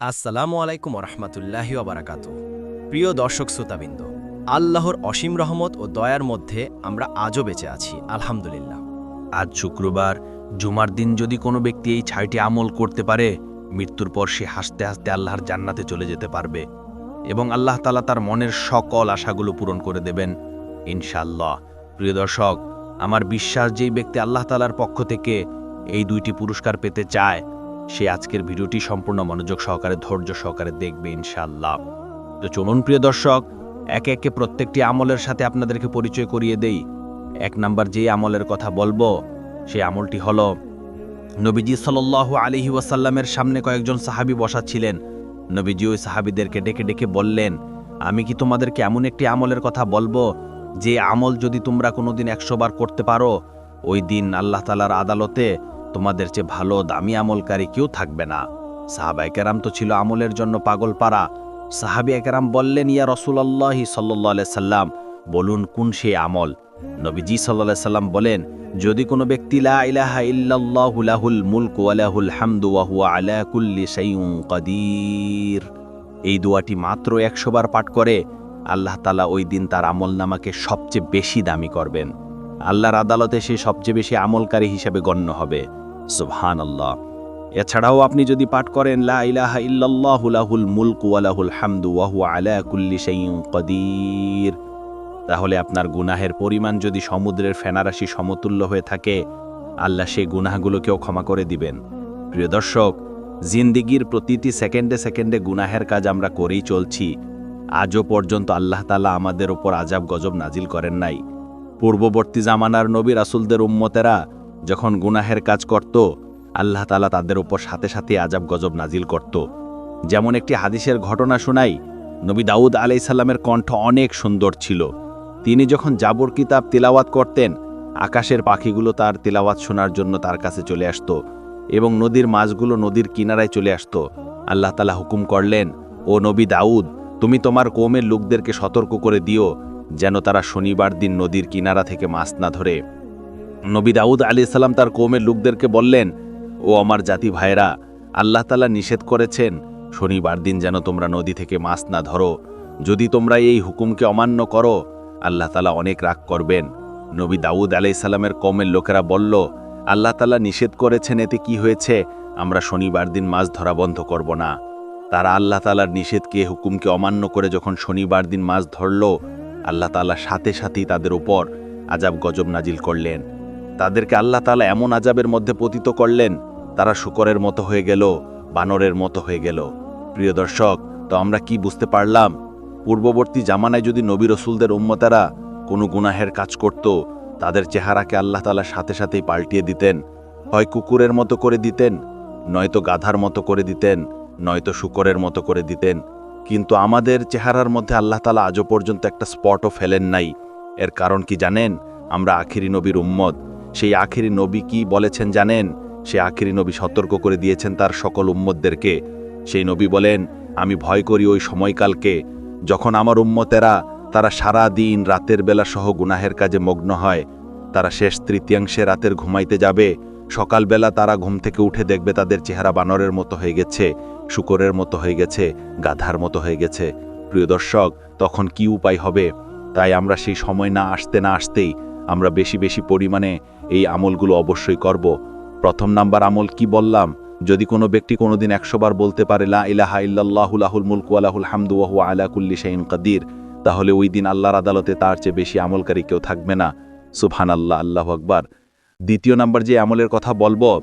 আসসালামু আলাইকুম রহমতুল্লাহি ওবরাকাত। প্রিয় দর্শক শ্রোতাবৃন্দ, আল্লাহর অসীম রহমত ও দয়ার মধ্যে আমরা আজও বেঁচে আছি, আলহামদুলিল্লাহ। আজ শুক্রবার, জুমার দিন যদি কোনো ব্যক্তি এই ছয়টি আমল করতে পারে, মৃত্যুর পর সে হাসতে হাসতে আল্লাহর জান্নাতে চলে যেতে পারবে এবং আল্লাহ তালা তার মনের সকল আশাগুলো পূরণ করে দেবেন ইনশাল্লাহ প্রিয় দর্শক, আমার বিশ্বাস যেই ব্যক্তি আল্লাহ তালার পক্ষ থেকে এই দুইটি পুরস্কার পেতে চায় সে আজকের ভিডিওটি সম্পূর্ণ মনোযোগ সহকারে, ধৈর্য সহকারে দেখবে ইনশাল্লাহ তো চলুন প্রিয় দর্শক, একে একে প্রত্যেকটি আমলের সাথে আপনাদেরকে পরিচয় করিয়ে দেই। এক নাম্বার যে আমলের কথা বলব, সেই আমলটি হল, নবীজি সাল্লাল্লাহু আলিহি ওয়াসাল্লামের সামনে কয়েকজন সাহাবি বসা ছিলেন নবীজি ওই সাহাবিদেরকে ডেকে ডেকে বললেন, আমি কি তোমাদেরকে এমন একটি আমলের কথা বলব, যে আমল যদি তোমরা কোনোদিন একশো বার করতে পারো, ওই দিন আল্লাহ তালার আদালতে তোমাদের চেয়ে ভালো দামি আমলকারী কেউ থাকবে না। সাহাবা একেরাম তো ছিল আমলের জন্য পাগল পারা সাহাবি একেরাম বললেন, ইয়া রসুলাল্লাহি সাল্লাহ সাল্লাম, বলুন কোন সেই আমল? নবীজি সাল্লাহ সাল্লাম বলেন, যদি কোনো ব্যক্তি এই দোয়াটি মাত্র একশো বার পাঠ করে, আল্লাহ তালা ওই দিন তার আমল নামাকে সবচেয়ে বেশি দামি করবেন। আল্লাহর আদালতে সে সবচেয়ে বেশি আমলকারী হিসেবে গণ্য হবে। সুবহান আল্লাহ এছাড়াও আপনি যদি পাঠ করেন, লা ইলাহা ইল্লাল্লাহু লাহুল মুলকু ওয়া লাহুল হামদু আলা কুল্লি শাইউন কাদির। তাহলে আপনার গুনাহের পরিমাণ যদি সমুদ্রের ফেনারাশি সমতুল্য হয়ে থাকে, আল্লাহ সেই গুনাহগুলোকেও ক্ষমা করে দিবেন। প্রিয় দর্শক, জিন্দিগির প্রতিটি সেকেন্ডে সেকেন্ডে গুনাহের কাজ আমরা করেই চলছি। আজও পর্যন্ত আল্লাহ তালা আমাদের ওপর আজাব গজব নাজিল করেন নাই। পূর্ববর্তী জামানার নবী রাসুলদের উম্মতেরা যখন গুনাহের কাজ করত, আল্লাহ তালা তাদের ওপর সাথে সাথে আজাব গজব নাজিল করত। যেমন একটি হাদিসের ঘটনা শোনাই, নবী দাউদ আলাইসাল্লামের কণ্ঠ অনেক সুন্দর ছিল। তিনি যখন জাবর কিতাব তিলাওয়াত করতেন, আকাশের পাখিগুলো তার তিলাওয়াত শোনার জন্য তার কাছে চলে আসত এবং নদীর মাছগুলো নদীর কিনারায় চলে আসত। আল্লাহ তালা হুকুম করলেন, ও নবী দাউদ, তুমি তোমার কোমের লোকদেরকে সতর্ক করে দিও, যেন তারা শনিবার দিন নদীর কিনারা থেকে মাছ না ধরে। নবী দাউদ আলি সাল্লাম তার কৌমের লোকদেরকে বললেন, ও আমার জাতি ভাইরা আল্লাহ তালা নিষেধ করেছেন, শনিবার দিন যেন তোমরা নদী থেকে মাছ না ধরো। যদি তোমরা এই হুকুমকে অমান্য করো, আল্লাহ তালা অনেক রাগ করবেন। নবী দাউদ আলাইসাল্লামের কমের লোকেরা বলল, আল্লাহ তালা নিষেধ করেছেন, এতে কি হয়েছে? আমরা শনিবার দিন মাছ ধরা বন্ধ করব না। তারা আল্লাহ তালার নিষেধকে, হুকুমকে অমান্য করে যখন শনিবার দিন মাছ ধরল, আল্লাহ তালা সাথে সাথেই তাদের উপর আজাব গজব নাজিল করলেন। তাদেরকে আল্লাহ তালা এমন আজাবের মধ্যে পতিত করলেন, তারা শুকরের মতো হয়ে গেল, বানরের মতো হয়ে গেল। প্রিয় দর্শক, তো আমরা কি বুঝতে পারলাম? পূর্ববর্তী জামানায় যদি নবী রসুলদের উম্মতারা কোনো গুনাহের কাজ করত, তাদের চেহারাকে আল্লাহ তালা সাথে সাথেই পাল্টিয়ে দিতেন। হয় কুকুরের মতো করে দিতেন, নয়তো গাধার মতো করে দিতেন, নয়তো শুকরের মতো করে দিতেন। কিন্তু আমাদের চেহারার মধ্যে আল্লাহ তালা আজও পর্যন্ত একটা স্পটও ফেলেন নাই। এর কারণ কি জানেন? আমরা আখিরি নবীর উম্মত। সেই আখিরি নবী কি বলেছেন জানেন? সে আখিরি নবী সতর্ক করে দিয়েছেন তার সকল উম্মতদেরকে। সেই নবী বলেন, আমি ভয় করি ওই সময়কালকে যখন আমার উম্মতেরা তারা সারা দিন রাতের বেলা সহ গুনাহের কাজে মগ্ন হয়। তারা শেষ তৃতীয়াংশে রাতের ঘুমাইতে যাবে। সকালবেলা তারা ঘুম থেকে উঠে দেখবে তাদের চেহারা বানরের মতো হয়ে গেছে, শুকরের মতো হয়ে গেছে, গাধার মতো হয়ে গেছে। প্রিয় দর্শক, তখন কি উপায় হবে? তাই আমরা সেই সময় না আসতে না আসতেই আমরা বেশি বেশি পরিমাণে এই আমলগুলো অবশ্যই করব। প্রথম নাম্বার আমল কি বললাম? যদি কোনো ব্যক্তি কোনোদিন একশো বার বলতে পারে, লা ইলাহা ইল্লাল্লাহুল মুলকু আলাহুল হামদু ওয়াহু আলা কুল্লি শাইন কাদির, তাহলে ওই দিন আল্লাহর আদালতে তার চেয়ে বেশি আমলকারী কেউ থাকবে না। সুবহান আল্লাহ আল্লাহ আকবার। দ্বিতীয় নাম্বার যে আমলের কথা বলব,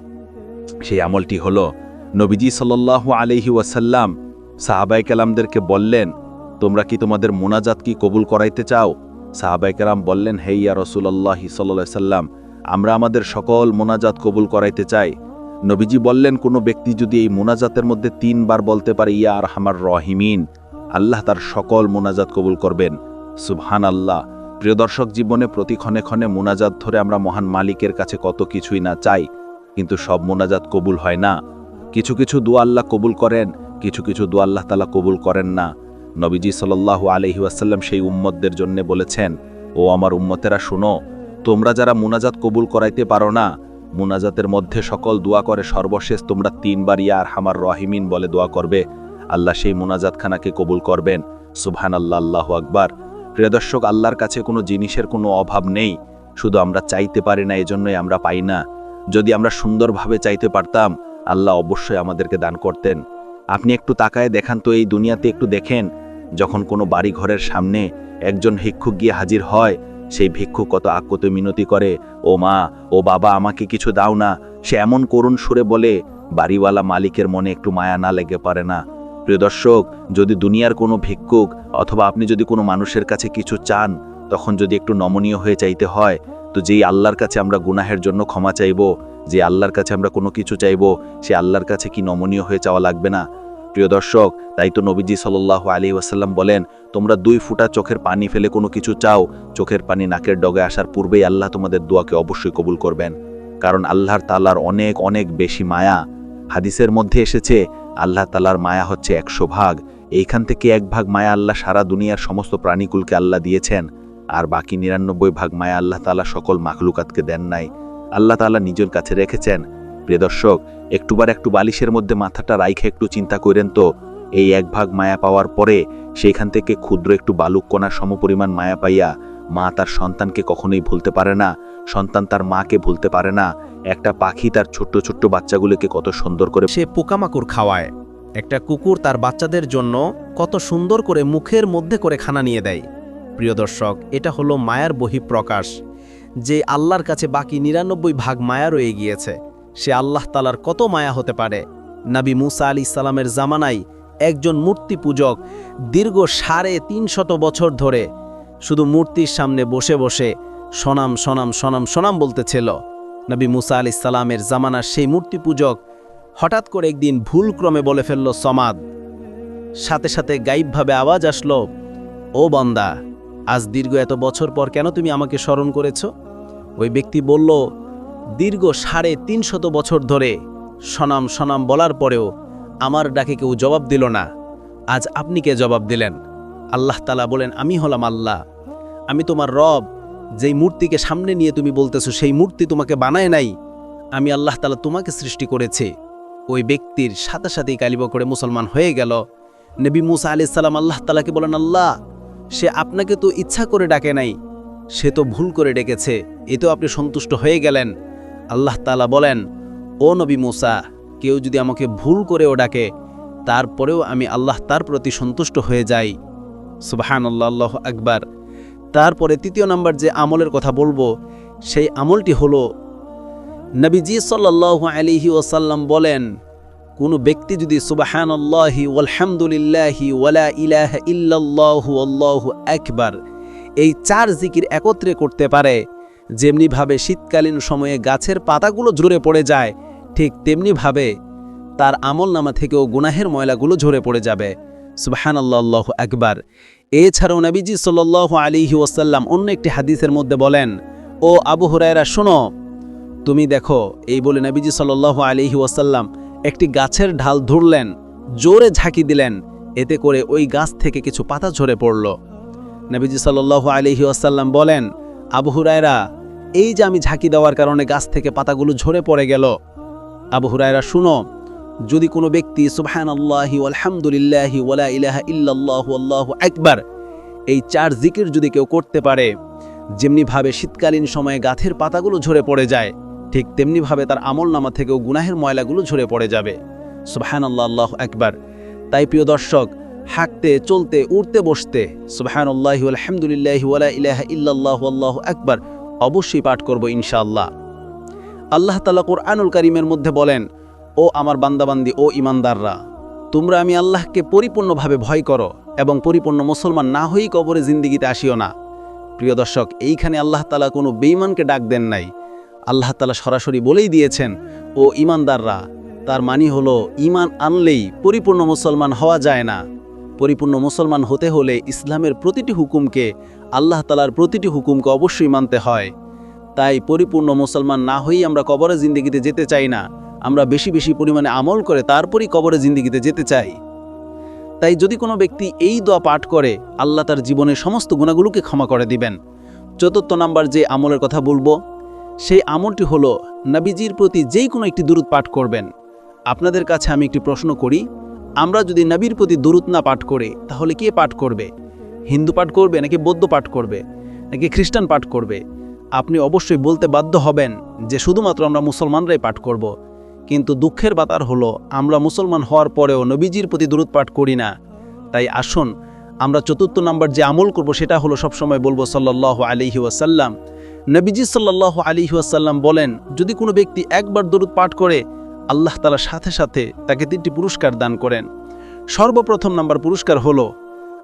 সেই আমলটি হলো, নবীজি সাল্লাল্লাহু আলাইহি ওয়াসাল্লাম সাহাবাই কালামদেরকে বললেন, তোমরা কি তোমাদের মোনাজাত কি কবুল করাইতে চাও? সাহাবাই কালাম বললেন হে ইয়া রসুল্লাহি সাল্লাহ সাল্লাম আমরা আমাদের সকল মোনাজাত কবুল করাইতে চাই। নবীজি বললেন, কোনো ব্যক্তি যদি এই মোনাজাতের মধ্যে তিনবার বলতে পারে, ইয়া আর হামার রহিমিন, আল্লাহ তার সকল মোনাজাত কবুল করবেন। সুবহান আল্লাহ প্রিয় দর্শক, জীবনে প্রতি ক্ষণে ক্ষণে মোনাজাত ধরে আমরা মহান মালিকের কাছে কত কিছুই না চাই, কিন্তু সব মোনাজাত কবুল হয় না। কিছু কিছু দোয়া আল্লাহ কবুল করেন, কিছু কিছু দোয়া আল্লাহ তালা কবুল করেন না। নবীজি সাল্লাল্লাহু আলহি ওয়াসাল্লাম সেই উম্মতদের জন্য বলেছেন, ও আমার উম্মতেরা শুনো তোমরা যারা মুনাজাত কবুল করাইতে পারো না, মুনাজাতের মধ্যে সকল দোয়া করে সর্বশেষ তোমরা তিনবার ইয়ার হামার রহিমিন বলে দোয়া করবে। আল্লাহ সেই মোনাজাতখানাকে কবুল করবেন। সুবহান আল্লাহ আল্লাহ আকবার। প্রিয় দর্শক, আল্লাহর কাছে কোনো জিনিসের কোনো অভাব নেই। শুধু আমরা চাইতে পারি না, এজন্যই আমরা পাই না। যদি আমরা সুন্দরভাবে চাইতে পারতাম, আল্লাহ অবশ্যই আমাদেরকে দান করতেন। আপনি একটু তাকায় দেখান তো এই দুনিয়াতে একটু দেখেন, যখন কোনো বাড়ি ঘরের সামনে একজন ভিক্ষুক গিয়ে হাজির হয় সেই ভিক্ষুক কত আকত মিনতি করে, ও মা, ও বাবা, আমাকে কিছু দাও না। সে এমন করুণ সুরে বলে, বাড়িওয়ালা মালিকের মনে একটু মায়া না লেগে পারে না। প্রিয় দর্শক, যদি দুনিয়ার কোনো ভিক্ষুক অথবা আপনি যদি কোনো মানুষের কাছে কিছু চান, তখন যদি একটু নমনীয় হয়ে চাইতে হয়, তো যেই আল্লাহর কাছে আমরা গুনাহের জন্য ক্ষমা চাইব, যে আল্লাহর কাছে আমরা কোনো কিছু চাইব, সে আল্লাহর কাছে কি নমনীয় হয়ে চাওয়া লাগবে না? প্রিয় দর্শক, তাই তো নবীজি সাল্লাহ আলী ওয়াসাল্লাম বলেন, তোমরা দুই ফুটা চোখের পানি ফেলে কোনো কিছু চাও, চোখের পানি নাকের ডগে আসার পূর্বেই আল্লাহ তোমাদের দোয়াকে অবশ্যই কবুল করবেন, কারণ আল্লাহর তালার অনেক অনেক বেশি মায়া। হাদিসের মধ্যে এসেছে, আল্লাহ তালার মায়া হচ্ছে একশো ভাগ, এইখান থেকে এক ভাগ মায়া আল্লাহ সারা দুনিয়ার সমস্ত প্রাণীকুলকে আল্লাহ দিয়েছেন, আর বাকি নিরানব্বই ভাগ মায়া আল্লাহ তালা সকল মাখলুকাতকে দেন নাই। আল্লাহ তালা নিজের কাছে রেখেছেন প্রিয় দর্শক, একটুবার একটু বালিশের মধ্যে মাথাটা রাইখে একটু চিন্তা করেন তো। এই এক ভাগ মায়া পাওয়ার পরে সেইখান থেকে ক্ষুদ্র একটু বালুক কণার সমপরিমাণ মায়া পাইয়া মা তার সন্তানকে কখনোই ভুলতে পারে না। সন্তান তার মাকে ভুলতে পারে না। একটা পাখি তার ছোট্ট ছোট্ট বাচ্চাগুলোকে কত সুন্দর করে সে পোকামাকড় খাওয়ায়। একটা কুকুর তার বাচ্চাদের জন্য কত সুন্দর করে মুখের মধ্যে করে খানা নিয়ে দেয়। প্রিয় দর্শক, এটা হলো মায়ার বহিঃপ্রকাশ, যে আল্লাহর কাছে বাকি নিরানব্বই ভাগ মায়া রয়ে গিয়েছে। সে আল্লাহ তালার কত মায়া হতে পারে। নাবি মুসা আলি সালামের জামানায় একজন মূর্তি পূজক দীর্ঘ সাড়ে তিনশত বছর ধরে শুধু মূর্তির সামনে বসে বসে সনাম সনাম সনাম সনাম বলতেছিল। নবী মুসা আলি সালামের জামানার সেই মূর্তি পূজক হঠাৎ করে একদিন ভুলক্রমে বলে ফেলল, সমাদ। সাথে সাথে গাইবভাবে আওয়াজ আসলো, ও বন্দা, আজ দীর্ঘ এত বছর পর কেন তুমি আমাকে স্মরণ করেছ? ওই ব্যক্তি বলল দীর্ঘ সাড়ে তিনশত বছর ধরে সনাম সনাম বলার পরেও আমার ডাকে কেউ জবাব দিল না। আজ আপনি কে জবাব দিলেন? আল্লাহ তালা বলেন, আমি হলাম আল্লাহ। আমি তোমার রব। যেই মূর্তিকে সামনে নিয়ে তুমি বলতেছো, সেই মূর্তি তোমাকে বানায় নাই। আমি আল্লাহ তালা তোমাকে সৃষ্টি করেছে। ওই ব্যক্তির সাথে সাথেই কালিবা করে মুসলমান হয়ে গেল। নবী মুসা আলি সাল্লাম আল্লাহ তালাকে বলেন, আল্লাহ, সে আপনাকে তো ইচ্ছা করে ডাকে নাই, সে তো ভুল করে ডেকেছে। এতেও আপনি সন্তুষ্ট হয়ে গেলেন। আল্লাহ তালা বলেন, ও নবী মুসা, কেউ যদি আমাকে ভুল করেও ডাকে, তারপরেও আমি আল্লাহ তার প্রতি সন্তুষ্ট হয়ে যাই। সুবাহান আল্লাহ আকবার। তারপরে তৃতীয় নাম্বার যে আমলের কথা বলব, সেই আমলটি হলো, নবীজি সাল্লাহ আলিহি ওসাল্লাম বলেন, কোনো ব্যক্তি যদি সুবাহান আল্লাহি ওয়ালহামদুলিল্লাহি ওয়ালা ইলাহ ইল্লাল্লাহু আল্লাহু আকবার, এই চার জিকির একত্রে করতে পারে যেমনিভাবে শীতকালীন সময়ে গাছের পাতাগুলো ঝরে পড়ে যায়, ঠিক তেমনিভাবে তার আমল নামা থেকেও গুনাহের ময়লাগুলো ঝরে পড়ে যাবে। সুবাহান আল্লাহ আকবার। এছাড়াও নবীজি সাল্লাহ আলিহি ওসাল্লাম অন্য একটি হাদিসের মধ্যে বলেন, ও আবু হুরায়রা, শোনো, তুমি দেখো, এই বলে নবীজি সাল্লাহ আলিহি ওয়াসাল্লাম একটি গাছের ঢাল ধরলেন, জোরে ঝাঁকি দিলেন, এতে করে ওই গাছ থেকে কিছু পাতা ঝরে পড়ল। নবীজি সাল্লাহ আলিহি ওয়াসাল্লাম বলেন আবু হুরায়রা, এই যে আমি ঝাঁকি দেওয়ার কারণে গাছ থেকে পাতাগুলো ঝরে পড়ে গেল। আবু হুরায়রা, শুনো, যদি কোনো ব্যক্তি সুবহান আল্লাহি আলহামদুলিল্লাহি ওয়ালা ইলাহা ইল্লাল্লাহু আল্লাহু আকবার, এই চার জিকির যদি কেউ করতে পারে, যেমনিভাবে শীতকালীন সময়ে গাছের পাতাগুলো ঝরে পড়ে যায়, ঠিক তেমনিভাবে তার আমল নামা থেকেও গুনাহের ময়লাগুলো ঝরে পড়ে যাবে। সুবহান আল্লাহ আল্লাহ একবার তাই প্রিয় দর্শক হাঁকতে চলতে উঠতে বসতে। সুবহান আল্লাহ আলহামদুলিল্লাহ ওয়ালা ইলাহা ইল্লাল্লাহ আল্লাহ একবার অবশ্যই পাঠ করব ইনশাআল্লাহ। আল্লাহ তালা কোরআনুল করিমের মধ্যে বলেন, ও আমার বান্দাবান্দি, ও ইমানদাররা তোমরা আমি আল্লাহকে পরিপূর্ণভাবে ভয় করো এবং পরিপূর্ণ মুসলমান না হয়েই কবরে জিন্দিগিতে আসিও না। প্রিয় দর্শক, এইখানে আল্লাহ তালা কোনো বেইমানকে ডাক দেন নাই। আল্লাহ তালা সরাসরি বলেই দিয়েছেন, ও ইমানদাররা তার মানি হলো ইমান আনলেই পরিপূর্ণ মুসলমান হওয়া যায় না। পরিপূর্ণ মুসলমান হতে হলে ইসলামের প্রতিটি হুকুমকে, আল্লাহ তালার প্রতিটি হুকুমকে অবশ্যই মানতে হয়। তাই পরিপূর্ণ মুসলমান না হয়েই আমরা কবরে জিন্দিগিতে যেতে চাই না। আমরা বেশি বেশি পরিমাণে আমল করে তারপরই কবরে জিন্দিগিতে যেতে চাই। তাই যদি কোনো ব্যক্তি এই দোয়া পাঠ করে, আল্লাহ তার জীবনের সমস্ত গুণাগুলোকে ক্ষমা করে দিবেন। চতুর্থ নাম্বার যে আমলের কথা বলব, সেই আমলটি হলো, নবীজির প্রতি যেই কোনো একটি দূরত পাঠ করবেন। আপনাদের কাছে আমি একটি প্রশ্ন করি আমরা যদি নবীর প্রতি দূরত না পাঠ করি, তাহলে কে পাঠ করবে? হিন্দু পাঠ করবে নাকি বৌদ্ধ পাঠ করবে? নাকি খ্রিস্টান পাঠ করবে? আপনি অবশ্যই বলতে বাধ্য হবেন যে শুধুমাত্র আমরা মুসলমানরাই পাঠ করব। কিন্তু দুঃখের বাতার হলো, আমরা মুসলমান হওয়ার পরেও নবীজির প্রতি দূরত পাঠ করি না। তাই আসুন, আমরা চতুর্থ নাম্বার যে আমল করব, সেটা হলো সবসময় বলব সাল্লাহ আলিহি ওয়াসাল্লাম। নবীজি সাল্লাহ আলিহি ওয়াসাল্লাম বলেন, যদি কোনো ব্যক্তি একবার দরুদ পাঠ করে আল্লাহ তালা সাথে সাথে তাকে তিনটি পুরস্কার দান করেন। সর্বপ্রথম নাম্বার পুরস্কার হল,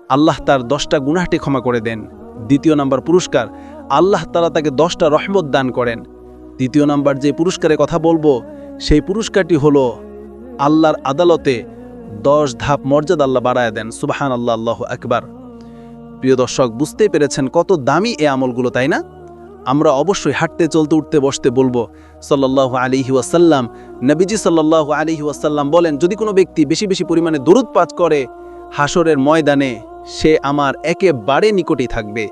আল্লাহ তার দশটা গুনাহটি ক্ষমা করে দেন। দ্বিতীয় নাম্বার পুরস্কার, আল্লাহ তালা তাকে দশটা রহমত দান করেন। তৃতীয় নাম্বার যে পুরস্কারের কথা বলব, সেই পুরস্কারটি হল, আল্লাহর আদালতে দশ ধাপ মর্যাদা আল্লাহ বাড়ায় দেন। সুবাহান আল্লাহ আল্লাহ আকবার। প্রিয় দর্শক, বুঝতেই পেরেছেন কত দামি এ আমলগুলো, তাই না? আমরা অবশ্যই হাঁটতে, চলতে, উঠতে, বসতে বলব। সাল্লাহ আলিহি ওয়াসাল্লাম, নবীজি সাল্লাহ আলিহি ওয়াসাল্লাম বলেন, যদি কোনো ব্যক্তি বেশি বেশি পরিমাণে দরুদ পাচ করে হাসরের ময়দানে, সে আমার একেবারে নিকটেই থাকবে।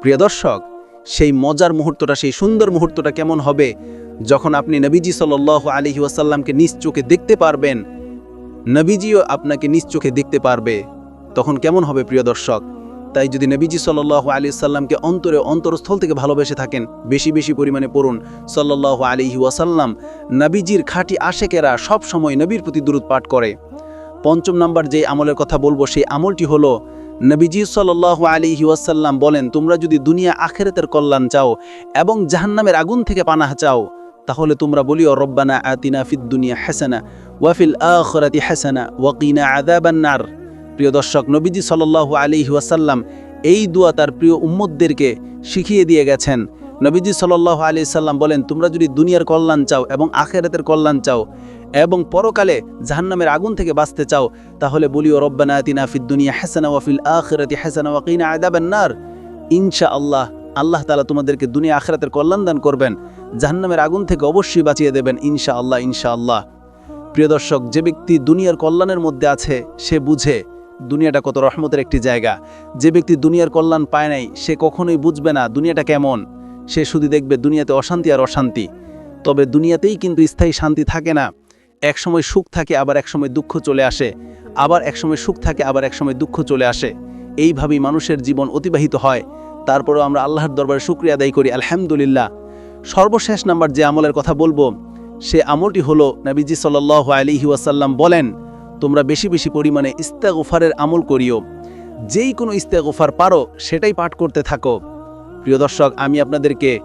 প্রিয় দর্শক, সেই মজার মুহূর্তটা, সেই সুন্দর মুহূর্তটা কেমন হবে যখন আপনি নবীজি সাল্লাহ আলিহি ওয়াসাল্লামকে নিজ চোখে দেখতে পারবেন? নবীজিও আপনাকে নিজ চোখে দেখতে পারবে। তখন কেমন হবে প্রিয় দর্শক? তাই যদি নবীজি সাল্লাহ আলি সাল্লামকে অন্তরে অন্তরস্থল থেকে ভালোবেসে থাকেন, বেশি বেশি পরিমাণে পড়ুন। সাল্লাহ আলিহি ওয়াসাল্লাম নবীজির খাঁটি আশেকেরা সব সময় নবীর প্রতি দূরত পাঠ করে। পঞ্চম নাম্বার যে আমলের কথা বলব, সেই আমলটি হলো, নবীজি সাল্লাহ আলিহি ওয়াসাল্লাম বলেন, তোমরা যদি দুনিয়া আখেরাতের কল্যাণ চাও এবং জাহান্নামের আগুন থেকে পানাহ চাও, তাহলে তোমরা বলিও, রব্বানা আতিনা ফিদ দুনিয়া হাসানা ওয়াফিল আখরাতি হাসানা ওয়াকিনা আদাবান্নার প্রিয় দর্শক, নবীজি সাল্লাল্লাহু আলাইহি ওয়াসাল্লাম এই দোয়া তার প্রিয় উম্মদদেরকে শিখিয়ে দিয়ে গেছেন। নবীজি সাল্লাল্লাহু আলাইহি সাল্লাম বলেন, তোমরা যদি দুনিয়ার কল্যাণ চাও এবং আখেরাতের কল্যাণ চাও এবং পরকালে জাহান্নামের আগুন থেকে বাঁচতে চাও, তাহলে বলিও, রব্বানা আতিনা ফিদ দুনিয়া হাসানা ওয়াফিল আখিরাতি হাসানা ওয়াকিনা আদাবান্নার ইনশাআল্লাহ, আল্লাহ আল্লাহ তালা তোমাদেরকে দুনিয়া আখেরাতের কল্যাণ দান করবেন, জাহান্নামের আগুন থেকে অবশ্যই বাঁচিয়ে দেবেন, ইনশাআল্লাহ ইনশাআল্লাহ। প্রিয় দর্শক, যে ব্যক্তি দুনিয়ার কল্যাণের মধ্যে আছে, সে বুঝে দুনিয়াটা কত রহমতের একটি জায়গা। যে ব্যক্তি দুনিয়ার কল্যাণ পায় নাই, সে কখনোই বুঝবে না দুনিয়াটা কেমন। সে শুধু দেখবে দুনিয়াতে অশান্তি আর অশান্তি। তবে দুনিয়াতেই কিন্তু স্থায়ী শান্তি থাকে না। একসময় সুখ থাকে, আবার একসময় দুঃখ চলে আসে। আবার একসময় সুখ থাকে, আবার একসময় দুঃখ চলে আসে। এইভাবেই মানুষের জীবন অতিবাহিত হয়। তারপরেও আমরা আল্লাহর দরবারে শুক্রিয়া আদায় করি, আলহামদুলিল্লাহ। সর্বশেষ নাম্বার যে আমলের কথা বলব, সে আমলটি হলো নবীজি সাল্লাহ আলিহি ওয়াসাল্লাম বলেন তোমরা বেশি বেশি পরিমাণে ইস্তেগফারের আমল করিও। যেই কোনো ইস্তেগফার পারো, সেটাই পাঠ করতে থাকো। প্রিয় দর্শক, আমি আপনাদেরকে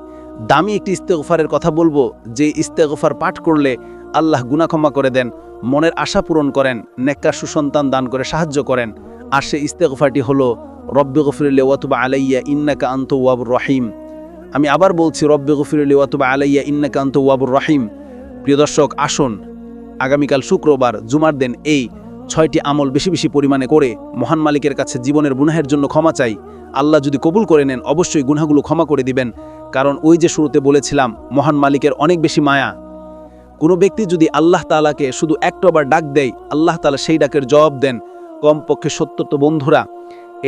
দামি একটি ইস্তেগফারের কথা বলব, যে ইস্তেগফার পাঠ করলে আল্লাহ গুনা ক্ষমা করে দেন, মনের আশা পূরণ করেন, নেককার সুসন্তান দান করে সাহায্য করেন। আর সেই ইস্তেগফারটি হলো, রব্বে গফিরুল্লে ওয়াতুবা আলাইয়া ইন্নাকা আন্ত ওয়াবুর রহিম। আমি আবার বলছি, রব্বে গফিরুল্লে ওয়াতুবা আলাইয়া ইন্নাকা আন্ত ওয়াবুর রহিম। প্রিয় দর্শক, আসুন আগামীকাল শুক্রবার, জুমার দিন এই ছয়টি আমল বেশি বেশি পরিমাণে করে মহান মালিকের কাছে জীবনের গুনাহের জন্য ক্ষমা চাই। আল্লাহ যদি কবুল করে নেন, অবশ্যই গুনাহগুলো ক্ষমা করে দিবেন। কারণ ওই যে শুরুতে বলেছিলাম, মহান মালিকের অনেক বেশি মায়া। কোনো ব্যক্তি যদি আল্লাহ তালাকে শুধু একটাবার ডাক দেয়, আল্লাহ তালা সেই ডাকের জবাব দেন। কমপক্ষে সত্তর তো বন্ধুরা,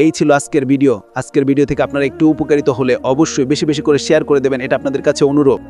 এই ছিল আজকের ভিডিও। আজকের ভিডিও থেকে আপনারা একটু উপকারিত হলে অবশ্যই বেশি বেশি করে শেয়ার করে দেবেন, এটা আপনাদের কাছে অনুরোধ।